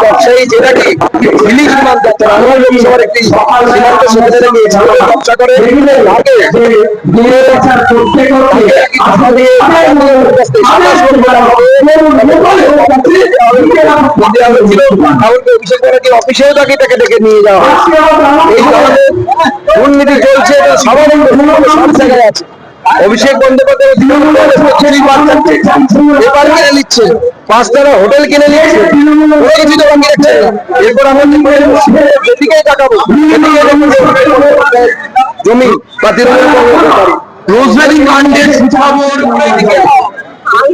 ব্যবসায়ী হিলি সীমান্ত লোকসভার একটি সীমান্ত থেকে ব্যবসা করে অফিসেও তাকে তাকে ডেকে নিয়ে যাওয়া এই দুর্নীতি চলছে এটা জায়গায় আছে অভিষেক বন্দ্যোপাধ্যায় এবার কিনে পাঁচটারা হোটেল কিনে বাকি এরপর আমরা জমি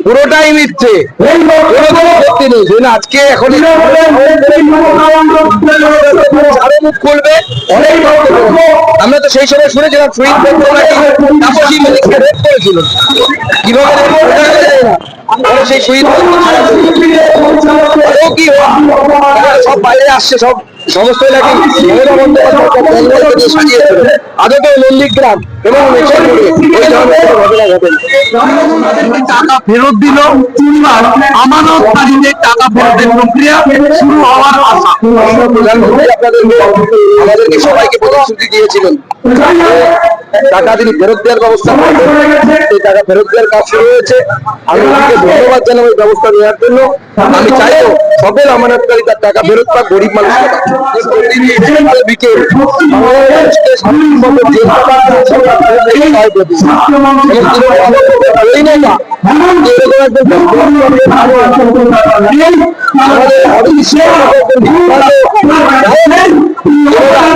পুরোটাই আজকে এখন খুলবে। আমরা তো সেই সময় শুনেছিলাম কীভাবে সেই শহীদ হোক, সব বাইরে আসছে সব। সমস্ত এলাকায় মমতা বন্দ্যোপাধ্যায় সব বেঙ্গল থেকে সাজিয়েছিল আদতে নন্দীগ্রাম এবং টাকা ফেরত দিল। কিংবা আমানতকারীদের টাকা ফেরতের প্রক্রিয়া শুরু হওয়ার আশা। আমাদেরকে সবাইকে প্রতিশ্রুতি দিয়েছিলেন টাকা তিনি ফেরত দেওয়ার ব্যবস্থা সেই টাকা ফেরত দেওয়ার কাজ শুরু হয়েছে। আমি ধন্যবাদ জানাব এই ব্যবস্থা নেওয়ার জন্য আমি চাইব সকল আমানতকারী তার টাকা ফেরত পাক গরিব সকাল বিকেল হয় আমাদের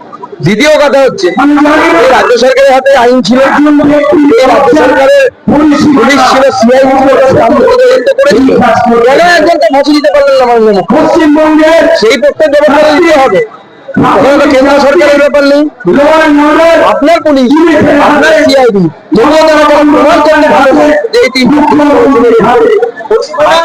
দ্বিতীয় কথা হচ্ছে রাজ্য সরকারের হাতে আইন ছিল রাজ্য সরকারের পুলিশ ছিল সিআই ছিল তারা তদন্ত করেছিল। কেন একজনকে ফাঁসি দিতে পারলেন না? পশ্চিমবঙ্গের সেই প্রত্যেক ব্যবস্থা দিতে হবে। কেন্দ্র সরকারের ব্যাপার নেই। আপনার পুলিশ আপনার সিআইডি যদিও তারা প্রমাণ করতে পারে যে এই তিনটি